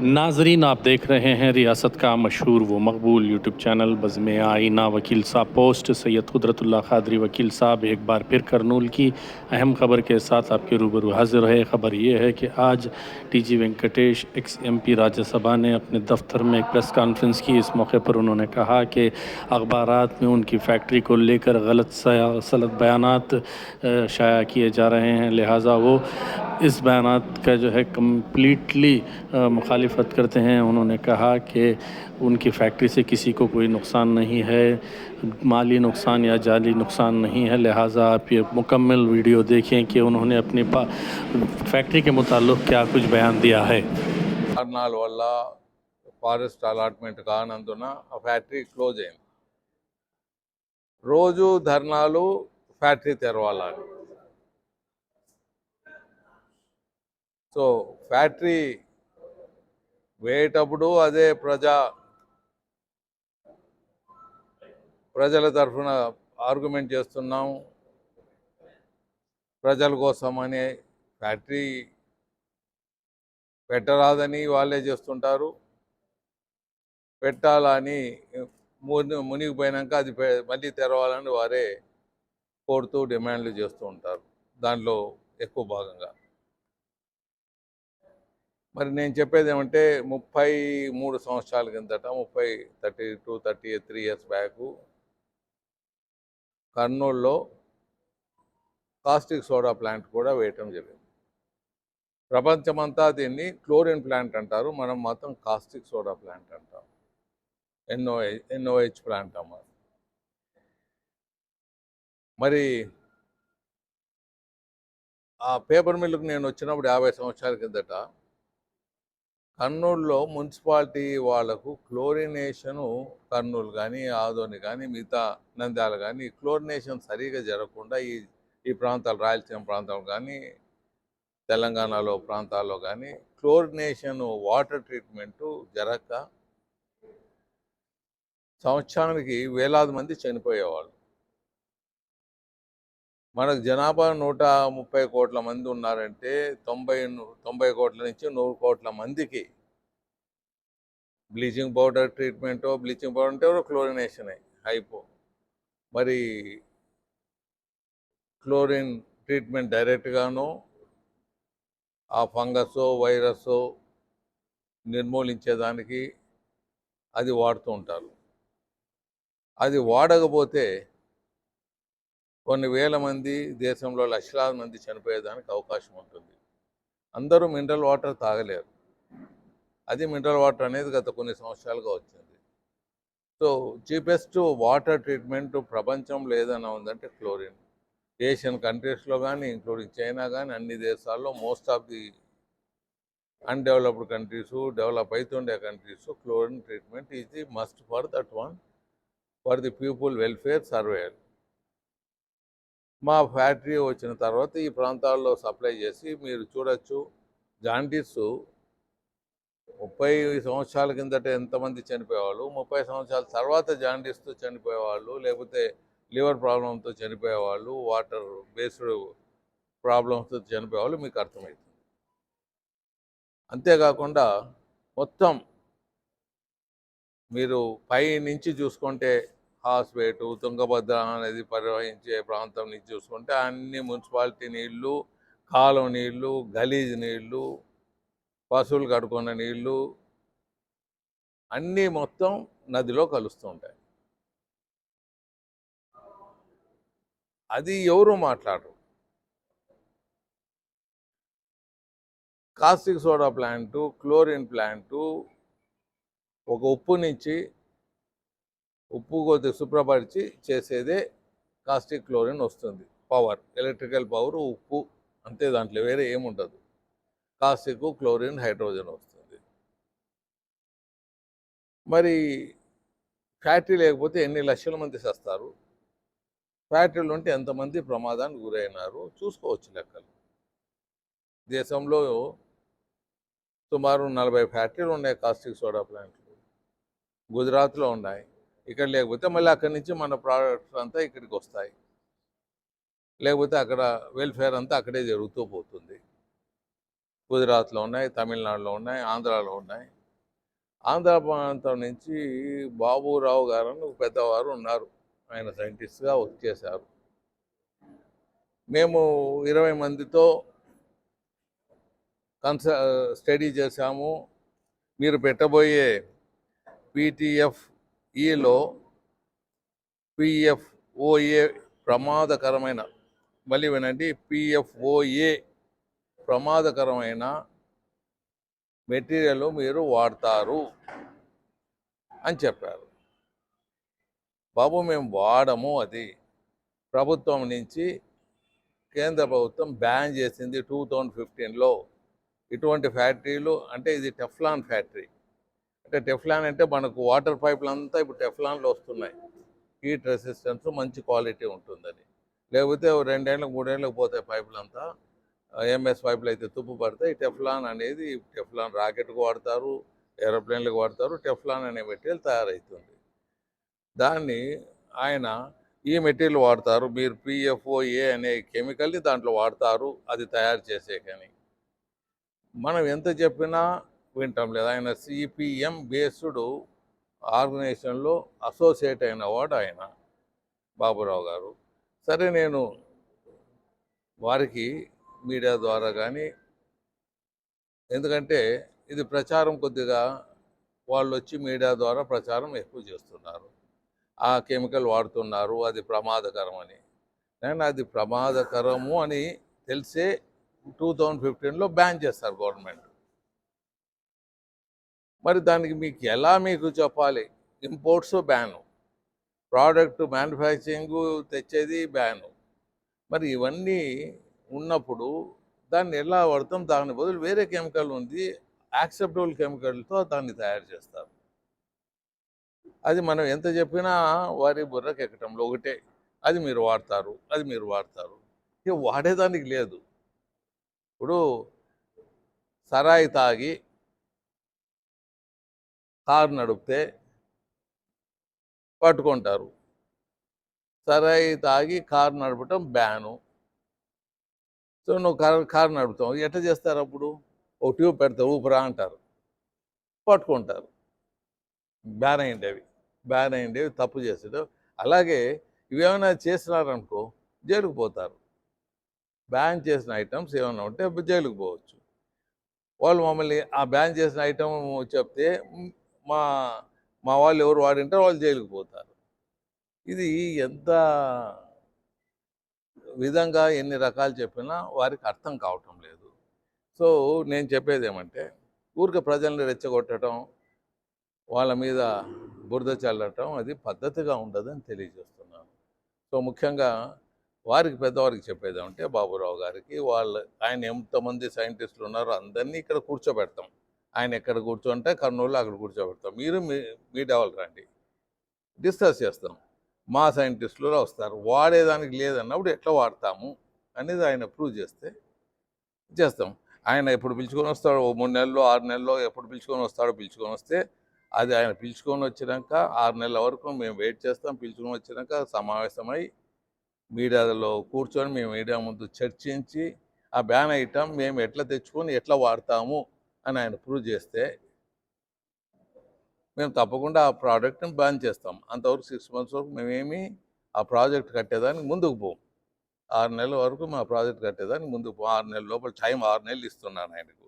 ناظرین، آپ دیکھ رہے ہیں ریاست کا مشہور و مقبول یوٹیوب چینل بزم آئینہ وکیل صاحب پوسٹ۔ سید قدرت اللہ قادری وکیل صاحب، ایک بار پھر کرنول کی اہم خبر کے ساتھ آپ کے روبرو حاضر ہے خبر یہ ہے کہ آج ٹی جی وینکٹیش، ایکس ایم پی راجہ سبھا نے اپنے دفتر میں ایک پریس کانفرنس کی۔ اس موقع پر انہوں نے کہا کہ اخبارات میں ان کی فیکٹری کو لے کر غلط سلط بیانات شائع کیے جا رہے ہیں۔ لہٰذا وہ اس بیانات کا جو ہے کمپلیٹلی مخالف मुखालिफत करते हैं उन्होंने कहा कि उनकी फैक्ट्री से किसी को कोई नुकसान नहीं है माली नुकसान या जाली नुकसान नहीं है लिहाजा आप ये मुकम्मल वीडियो देखें कि उन्होंने अपनी फैक्ट्री के मुताल्लिक क्या कुछ बयान दिया है కారణాల వల్ల ఫారెస్ట్ అలాట్మెంట్ కానందున ఆ ఫ్యాక్టరీ క్లోజ్ అయింది రోజు ధర్నాలు ఫ్యాక్టరీ తెరవాలని సో ఫ్యాక్టరీ వేయేటప్పుడు అదే ప్రజా ప్రజల తరఫున ఆర్గ్యుమెంట్ చేస్తున్నాం. ప్రజల కోసం అనే ఫ్యాక్టరీ పెట్టరాదని వాళ్ళే చేస్తుంటారు. పెట్టాలని ముని మునిగిపోయినాక అది పె- మళ్ళీ తెరవాలని వారే కోరుతూ డిమాండ్లు చేస్తూ ఉంటారు. దానిలో ఎక్కువ భాగంగా. మరి నేను చెప్పేది ఏమంటే ముప్పై మూడు సంవత్సరాల కిందట ముప్పై thirty two thirty three years back కర్నూలులో కాస్టిక్ సోడా ప్లాంట్ కూడా వేయటం జరిగింది. ప్రపంచమంతా దీన్ని క్లోరిన్ ప్లాంట్ అంటారు మనం మాత్రం కాస్టిక్ సోడా ప్లాంట్ అంటాం. ఎన్నో ఎన్ఓహెచ్ ప్లాంట్ అమ్మ. మరి ఆ పేపర్ మిల్లుకు నేను వచ్చినప్పుడు యాభై సంవత్సరాల కిందట కర్నూలులో మున్సిపాలిటీ వాళ్ళకు క్లోరినేషను కర్నూలు కానీ ఆదోని కానీ మిగతా నంద్యాల కానీ క్లోరినేషన్ సరిగా జరగకుండా ఈ ఈ ప్రాంతాలు రాయలసీమ ప్రాంతాలు కానీ తెలంగాణలో ప్రాంతాల్లో కానీ క్లోరినేషన్ వాటర్ ట్రీట్మెంటు జరగక సంవత్సరానికి వేలాది మంది చనిపోయేవాళ్ళు. మనకు జనాభా నూట ముప్పై కోట్ల మంది ఉన్నారంటే తొంభై తొంభై కోట్ల నుంచి నూరు కోట్ల మందికి bleaching powder treatment bleaching powder అంటే క్లోరినేషన్ హైపో. మరి క్లోరిన్ ట్రీట్మెంట్ డైరెక్ట్గాను ఆ ఫంగస్ వైరస్ నిర్మూలించేదానికి అది వాడుతూ ఉంటారు. అది వాడకపోతే కొన్ని వేల మంది దేశంలో లక్షలాది మంది చనిపోయేదానికి అవకాశం ఉంటుంది. అందరూ మినరల్ వాటర్ తాగలేరు. అది మినరల్ వాటర్ అనేది గత కొన్ని సంవత్సరాలుగా వచ్చింది. సో చీపెస్ట్ వాటర్ ట్రీట్మెంట్ ప్రపంచంలో ఏదైనా ఉందంటే క్లోరిన్. ఏషియన్ కంట్రీస్లో కానీ ఇంక్లూడింగ్ చైనా కానీ అన్ని దేశాల్లో most of the undeveloped countries develop అవుతుండే countries chlorine treatment is the must for that one for the people welfare surveyor. మా ఫ్యాక్టరీ వచ్చిన తర్వాత ఈ ప్రాంతాల్లో సప్లై చేసి మీరు చూడొచ్చు జాండీస్ ముప్పై సంవత్సరాల కిందట ఎంతమంది చనిపోయేవాళ్ళు ముప్పై సంవత్సరాల తర్వాత జాండీస్తో చనిపోయేవాళ్ళు లేకపోతే లివర్ ప్రాబ్లంతో చనిపోయేవాళ్ళు వాటర్ బేస్డ్ ప్రాబ్లమ్స్తో చనిపోయేవాళ్ళు మీకు అర్థమవుతుంది. అంతేకాకుండా మొత్తం మీరు పై నుంచి చూసుకుంటే హాస్పేటు తుంగభద్ర అనేది పరివహించే ప్రాంతం నుంచి చూసుకుంటే అన్ని మున్సిపాలిటీ నీళ్ళు కాలువ నీళ్ళు గలీజ్ నీళ్ళు పశువులు కడుకున్న నీళ్ళు అన్నీ మొత్తం నదిలో కలుస్తుంటాయి అది ఎవరు మాట్లాడరు. Caustic soda plant chlorine plant ఒక ఉప్పు నుంచి ఉప్పు కొద్ది శుభ్రపరిచి చేసేదే కాస్టిక్ క్లోరిన్ వస్తుంది. పవర్ ఎలక్ట్రికల్ పవర్ ఉప్పు అంతే దాంట్లో వేరే ఏముండదు కాస్టిక్ క్లోరిన్ హైడ్రోజన్ వస్తుంది. మరి ఫ్యాక్టరీ లేకపోతే ఎన్ని లక్షల మంది చేస్తారు ఫ్యాక్టరీలు ఉంటే ఎంతమంది ప్రమాదానికి గురైనారు? చూసుకోవచ్చు లెక్కలు. దేశంలో సుమారు నలభై ఫ్యాక్టరీలు ఉన్నాయి కాస్టిక్ సోడా ప్లాంట్లు. గుజరాత్లో ఉన్నాయి. ఇక్కడ లేకపోతే మళ్ళీ అక్కడి నుంచి మన ప్రోడక్ట్స్ అంతా ఇక్కడికి వస్తాయి. లేకపోతే అక్కడ వెల్ఫేర్ అంతా అక్కడే జరుగుతూ పోతుంది. గుజరాత్లో ఉన్నాయి తమిళనాడులో ఉన్నాయి ఆంధ్రాలో ఉన్నాయి. ఆంధ్ర ప్రాంతం నుంచి బాబురావు గారు అని ఒక పెద్దవారు ఉన్నారు. ఆయన సైంటిస్ట్గా వర్క్ చేశారు. మేము ఇరవై మందితో కన్స స్టడీ చేశాము. మీరు పెట్టబోయే ఈలో పిఎఫ్ఓఏ ప్రమాదకరమైన మళ్ళీ వినండి పిఎఫ్ఓఏ ప్రమాదకరమైన మెటీరియల్ మీరు వాడతారు అని చెప్పారు. బాబు మేము వాడము అది. ప్రభుత్వం నుంచి కేంద్ర ప్రభుత్వం బ్యాన్ చేసింది టూ థౌజండ్ ఫిఫ్టీన్లో. ఇటువంటి ఫ్యాక్టరీలు అంటే ఇది టెఫ్లాన్ ఫ్యాక్టరీ. అంటే టెఫ్లాన్ అంటే మనకు వాటర్ పైపులు అంతా ఇప్పుడు టెఫ్లాన్లో వస్తున్నాయి. హీట్ రెసిస్టెన్స్ మంచి క్వాలిటీ ఉంటుందని. లేకపోతే ఓ రెండేళ్ళకి మూడేళ్ళకి పోతాయి పైపులు అంతా ఎంఎస్ పైపులు అయితే తుప్పు పడతాయి. టెఫ్లాన్ అనేది టెఫ్లాన్ రాకెట్కి వాడతారు ఏరోప్లేన్లకు వాడతారు టెఫ్లాన్ అనే మెటీరియల్ తయారవుతుంది దాన్ని ఆయన ఈ మెటీరియల్ వాడతారు. మీరు పిఎఫ్ఓఏ అనే కెమికల్ని దాంట్లో వాడతారు అది తయారు చేసే కానీ మనం ఎంత చెప్పినా వింటాం లేదు. ఆయన సిపిఎం బేస్డ్ ఆర్గనైజేషన్లో అసోసియేట్ అయిన వాడు ఆయన బాబురావు గారు. సరే నేను వారికి మీడియా ద్వారా కానీ ఎందుకంటే ఇది ప్రచారం కొద్దిగా వాళ్ళు వచ్చి మీడియా ద్వారా ప్రచారం ఎక్కువ చేస్తున్నారు. ఆ కెమికల్ వాడుతున్నారు అది ప్రమాదకరం అని నేను అది ప్రమాదకరము అని తెలిసే టూ థౌజండ్ ఫిఫ్టీన్లో బ్యాన్ చేస్తారు గవర్నమెంట్. మరి దానికి మీకు ఎలా మీకు చెప్పాలి? Imports ban. ప్రోడక్ట్ మ్యానుఫ్యాక్చరింగ్ తెచ్చేది బ్యాను. మరి ఇవన్నీ ఉన్నప్పుడు దాన్ని ఎలా వాడతాం? దాని బదులు వేరే కెమికల్ ఉంది. యాక్సెప్టబుల్ కెమికల్తో దాన్ని తయారు చేస్తారు. అది మనం ఎంత చెప్పినా వారి బుర్రకు ఎక్కటంలో ఒకటే. అది మీరు వాడతారు అది మీరు వాడతారు. ఇక వాడేదానికి లేదు. ఇప్పుడు సరాయి తాగి కారు నడిపితే పట్టుకుంటారు. సరాయి తాగి కారు నడపటం బ్యాను. సో నువ్వు కారు కారు నడుపుతావు. ఎట్లా చేస్తారు అప్పుడు? ఒక ట్యూబ్ పెడతావు ఊపిరా అంటారు. పట్టుకుంటారు. బ్యాన్ అయ్యిండేవి. బ్యాన్ అయ్యిండేవి తప్పు చేసాడు అలాగే ఇవేమైనా చేసినారనుకో జైలుకు పోతారు. బ్యాన్ చేసిన ఐటమ్స్ ఏమైనా ఉంటే జైలుకు పోవచ్చు. వాళ్ళు మమ్మల్ని ఆ బ్యాన్ చేసిన ఐటమ్ చెప్తే మా మా వాళ్ళు ఎవరు వాడింటారో వాళ్ళు జైలుకు పోతారు. ఇది ఎంత విధంగా ఎన్ని రకాలు చెప్పినా వారికి అర్థం కావటం లేదు. సో నేను చెప్పేది ఏమంటే ఊరికే ప్రజల్ని రెచ్చగొట్టడం వాళ్ళ మీద బురద చల్లటం అది పద్ధతిగా ఉండదని తెలియజేస్తున్నాను. సో ముఖ్యంగా వారికి పెద్దవారికి చెప్పేది అంటే బాబురావు గారికి వాళ్ళు ఆయన ఎంతమంది సైంటిస్టులు ఉన్నారో అందరినీ ఇక్కడ కూర్చోబెడతాం. ఆయన ఎక్కడ కూర్చోంటే కర్నూలు అక్కడ కూర్చోబెడతాం. మీరు మీ మీడియా వాళ్ళు రండి డిస్కస్ చేస్తాం. మా సైంటిస్టులు వస్తారు. వాడేదానికి లేదన్నప్పుడు ఎట్లా వాడతాము అనేది ఆయన ప్రూవ్ చేస్తే చేస్తాం. ఆయన ఎప్పుడు పిలుచుకొని వస్తాడో ఓ మూడు నెలల్లో ఆరు నెలల్లో ఎప్పుడు పిలుచుకొని వస్తాడో పిలుచుకొని వస్తే అది ఆయన పిలుచుకొని వచ్చినాక ఆరు నెలల వరకు మేము వెయిట్ చేస్తాం. పిలుచుకొని వచ్చినాక సమావేశమై మీడియాలో కూర్చొని మేము మీడియా ముందు చర్చించి ఆ బ్యాన్ ఐటమ్ మేము ఎట్లా తెచ్చుకొని ఎట్లా వాడతాము అని ఆయన ప్రూవ్ చేస్తే మేము తప్పకుండా ఆ ప్రోడక్ట్ని బ్యాన్ చేస్తాం. అంతవరకు సిక్స్ మంత్స్ వరకు మేమేమి ఆ ప్రాజెక్ట్ కట్టేదానికి ముందుకు పోం ఆరు నెలల వరకు మా ప్రాజెక్ట్ కట్టేదానికి ముందుకు పోం ఆరు నెలల లోపల టైం ఆరు నెలలు ఇస్తున్నాను ఆయనకు.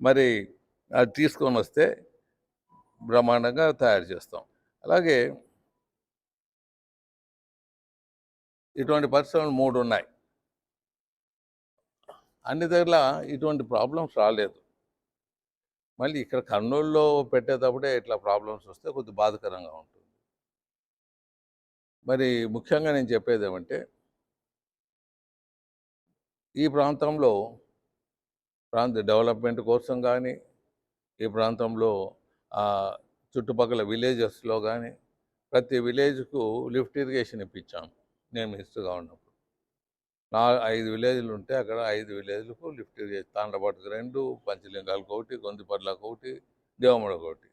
మరి అది తీసుకొని వస్తే బ్రహ్మాండంగా తయారు చేస్తాం. అలాగే ఇటువంటి పరిశ్రమలు మూడు ఉన్నాయి. అన్ని దగ్గర ఇటువంటి ప్రాబ్లమ్స్ రాలేదు. మళ్ళీ ఇక్కడ కర్నూలులో పెట్టేటప్పుడే ఇట్లా ప్రాబ్లమ్స్ వస్తే కొద్ది బాధకరంగా ఉంటుంది. మరి ముఖ్యంగా నేను చెప్పేది ఏమంటే ఈ ప్రాంతంలో ప్రాంత డెవలప్మెంట్ కోసం కానీ ఈ ప్రాంతంలో ఆ, చుట్టుపక్కల విలేజెస్లో కానీ ప్రతి విలేజ్కు లిఫ్ట్ ఇరిగేషన్ ఇప్పించాను నేను మినిస్టర్గా ఉన్నప్పుడు. నా ఐదు విలేజ్లు ఉంటే అక్కడ ఐదు విలేజ్లకు లిఫ్ట్ ఇరిగేషన్ తాండ్రపాటుకు రెండు పంచలింగాలకు ఒకటి గొంతుపర్లకు ఒకటి దేవమడకు ఒకటి.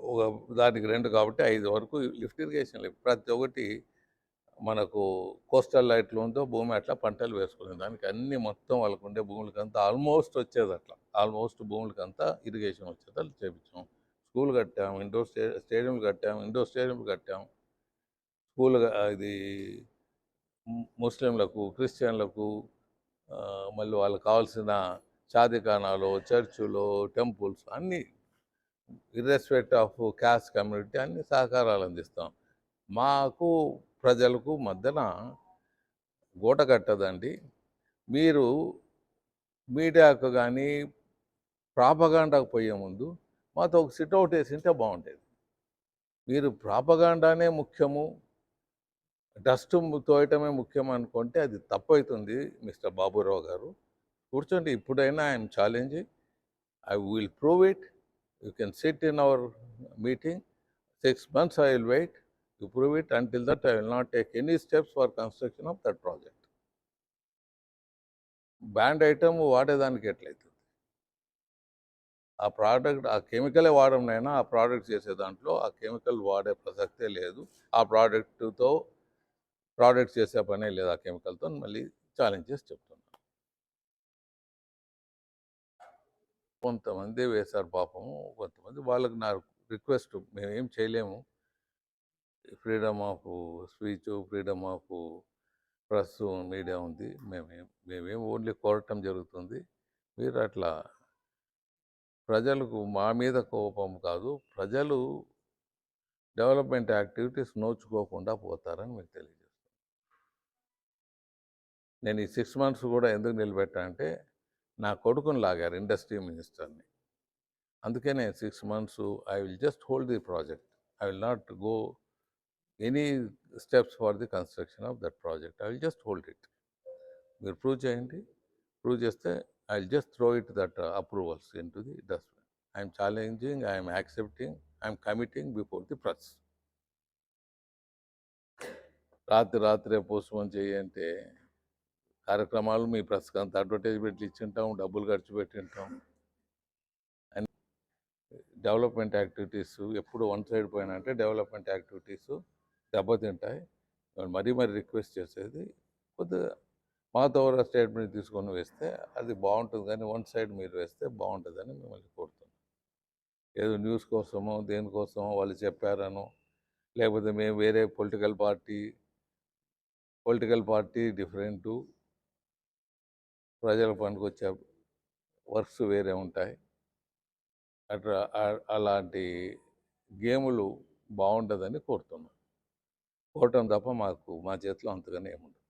ఒక దానికి రెండు కాబట్టి ఐదు వరకు లిఫ్ట్ ఇరిగేషన్ ప్రతి ఒక్కటి మనకు కోస్టల్ లైట్లు ఉందో భూమి అట్లా పంటలు వేసుకునే దానికి అన్ని మొత్తం వాళ్ళకు ఉండే భూములకంతా ఆల్మోస్ట్ వచ్చేది అట్లా ఆల్మోస్ట్ భూములకంతా ఇరిగేషన్ వచ్చేది అట్లా చేపించాం. స్కూల్ కట్టాం ఇండోర్ స్టే స్టేడియంలు కట్టాం ఇండోర్ స్టేడియం కట్టాం. స్కూల్ ఇది ముస్లింలకు క్రిస్టియన్లకు మళ్ళీ వాళ్ళకి కావాల్సిన షాదిఖానాలు చర్చులు టెంపుల్స్ అన్నీ ఇర్రెస్పెక్ట్ ఆఫ్ క్యాస్ట్ కమ్యూనిటీ అన్ని సహకారాలు అందిస్తాం. మాకు ప్రజలకు మధ్యన గూట కట్టదండి. మీరు మీడియాకు కానీ ప్రాపగాండాకు పోయే ముందు మాతో ఒక సిట్అవుట్ వేసింటే బాగుండేది. మీరు ప్రాపగాండానే ముఖ్యము. డస్ట్ తోయటమే ముఖ్యం అనుకుంటే అది తప్పవుతుంది మిస్టర్ బాబురావు గారు. కూర్చోండి ఇప్పుడైనా I'm challenging. I will prove it. You can sit in our meeting. Six months I will wait you prove it. Until that I will not take any steps for construction of that project. Banned item వాడేదానికి ఎట్లయితుంది? ఆ product ఆ కెమికలే వాడడంనైనా ఆ product చేసే దాంట్లో ఆ chemical వాడే ప్రసక్తే లేదు. ఆ ప్రోడక్ట్తో ప్రోడక్ట్ చేసే పనే లేదు ఆ కెమికల్తో మళ్ళీ ఛాలెంజ్ చేసి చెప్తున్నాను కొంతమంది వేశారు పాపము కొంతమంది వాళ్ళకి నా రిక్వెస్ట్ మేమేం చేయలేము. Freedom of speech freedom of press media ఉంది. మేమేం మేమేం ఓన్లీ కోరటం జరుగుతుంది. మీరు అట్లా ప్రజలకు మా మీద కోపం కాదు ప్రజలు డెవలప్మెంట్ యాక్టివిటీస్ నోచుకోకుండా పోతారని మీకు తెలియజేస్తాను నేను ఈ సిక్స్ మంత్స్ కూడా ఎందుకు నిలబెట్టా అంటే నా కొడుకుని లాగారు ఇండస్ట్రీ మినిస్టర్ని. అందుకే నేను six months I will just hold the project. I will not go any steps for the construction of that project. I will just hold it. మీరు ప్రూవ్ చేయండి. ప్రూవ్ చేస్తే I will just throw it that approvals into the dustbin. I'm challenging I'm accepting I'm committing before the press. రాత్రి రాత్రే postpone చేయంటే కార్యక్రమాలు మీ ప్రెస్కి అంత అడ్వర్టైజ్మెంట్లు ఇచ్చింటాం డబ్బులు ఖర్చు పెట్టింటాం. అండ్ డెవలప్మెంట్ యాక్టివిటీస్ ఎప్పుడు వన్ సైడ్ పోయినా అంటే డెవలప్మెంట్ యాక్టివిటీస్ దెబ్బతింటాయి. మరీ మరీ రిక్వెస్ట్ చేసేది కొద్దిగా మా స్టేట్మెంట్ తీసుకొని వేస్తే అది బాగుంటుంది కానీ వన్ సైడ్ మీరు వేస్తే బాగుంటుందని మిమ్మల్ని కోరుతున్నాం ఏదో న్యూస్ కోసమో దేనికోసమో వాళ్ళు చెప్పారనో లేకపోతే మేము వేరే political party political party different ప్రజల పనికి వచ్చే వర్క్స్ వేరే ఉంటాయి. అట్లా అలాంటి గేములు బాగుంటుందని కోరుతున్నాం. కోరటం తప్ప మాకు మా చేతిలో అంతగానే ఏముండదు.